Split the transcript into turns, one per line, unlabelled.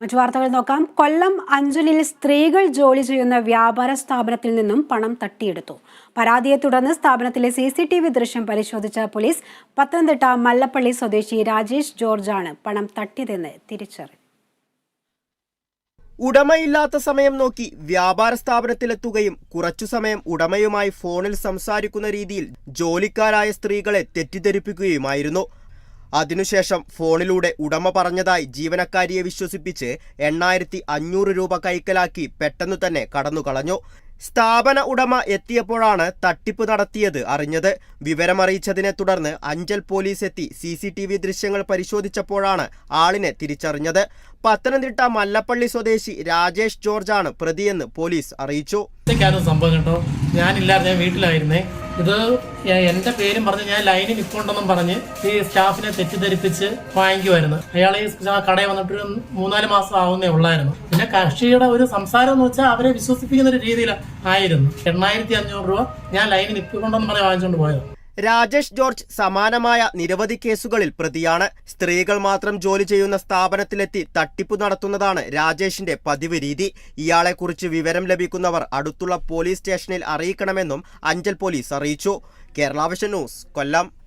മറ്റു വാർത്തകൾ നോക്കാം. കൊല്ലം അഞ്ചലിൽ സ്ത്രീകൾ ജോലി ചെയ്യുന്ന വ്യാപാര സ്ഥാപനത്തിൽ നിന്നും പണം തട്ടിയെടുത്തു. പരാതിയെ തുടർന്ന് സ്ഥാപനത്തിലെ സി സി ടി വി ദൃശ്യം പരിശോധിച്ച പോലീസ് പത്തനംതിട്ട മല്ലപ്പള്ളി സ്വദേശി രാജേഷ് ജോർജാണ് പണം തട്ടിയതെന്ന് തിരിച്ചറിഞ്ഞു
ഉടമയില്ലാത്ത സമയം നോക്കി വ്യാപാര സ്ഥാപനത്തിലെത്തുകയും കുറച്ചു സമയം ഉടമയുമായി ഫോണിൽ സംസാരിക്കുന്ന രീതിയിൽ ജോലിക്കാരായ സ്ത്രീകളെ തെറ്റിദ്ധരിപ്പിക്കുകയുമായിരുന്നു. അതിനുശേഷം ഫോണിലൂടെ ഉടമ പറഞ്ഞതായി ജീവനക്കാരിയെ വിശ്വസിപ്പിച്ച് എണ്ണായിരത്തി അഞ്ഞൂറ് രൂപ കൈക്കലാക്കി പെട്ടെന്നു തന്നെ കടന്നുകളഞ്ഞു. സ്ഥാപന ഉടമ എത്തിയപ്പോഴാണ് തട്ടിപ്പ് നടത്തിയത് അറിഞ്ഞത്. വിവരമറിയിച്ചതിനെ തുടർന്ന് അഞ്ചൽ പോലീസ് എത്തി സി സി ടി വി ദൃശ്യങ്ങൾ പരിശോധിച്ചപ്പോഴാണ് ആളിനെ തിരിച്ചറിഞ്ഞത്. പത്തനംതിട്ട മല്ലപ്പള്ളി സ്വദേശി രാജേഷ് ജോർജാണ് പ്രതിയെന്ന് പോലീസ് അറിയിച്ചു.
സംഭവം കേട്ടോ. ഞാനില്ലാതെ വീട്ടിലായിരുന്നേ. ഇത് എന്റെ പേരും പറഞ്ഞ് ഞാൻ ലൈനിൽ നിൽപ്പുണ്ടെന്നും പറഞ്ഞ് ഈ സ്റ്റാഫിനെ തെറ്റിദ്ധരിപ്പിച്ച് വാങ്ങിക്കുമായിരുന്നു അയാൾ ഈ കടയിൽ വന്നിട്ട് ഒരു മൂന്നാൽ മാസം ആവുന്നേ ഉള്ളായിരുന്നു. പിന്നെ കക്ഷിയുടെ ഒരു സംസാരം എന്ന് വെച്ചാൽ അവരെ വിശ്വസിപ്പിക്കുന്ന ഒരു രീതിയിൽ ആയിരുന്നു എണ്ണായിരത്തി അഞ്ഞൂറ് രൂപ ഞാൻ ലൈനിൽ നിൽപ്പുണ്ടെന്നും പറഞ്ഞ് വാങ്ങിച്ചുകൊണ്ട് പോയത്.
രാജേഷ് ജോർജ് സമാനമായ നിരവധി കേസുകളിൽ പ്രതിയാണ്. സ്ത്രീകൾ മാത്രം ജോലി ചെയ്യുന്ന സ്ഥാപനത്തിലെത്തി തട്ടിപ്പ് നടത്തുന്നതാണ് രാജേഷിന്റെ പതിവ് രീതി. ഇയാളെക്കുറിച്ച് വിവരം ലഭിക്കുന്നവർ അടുത്തുള്ള പോലീസ് സ്റ്റേഷനിൽ അറിയിക്കണമെന്നും അഞ്ചൽ പോലീസ് അറിയിച്ചു. Kerala Vision News Kollam.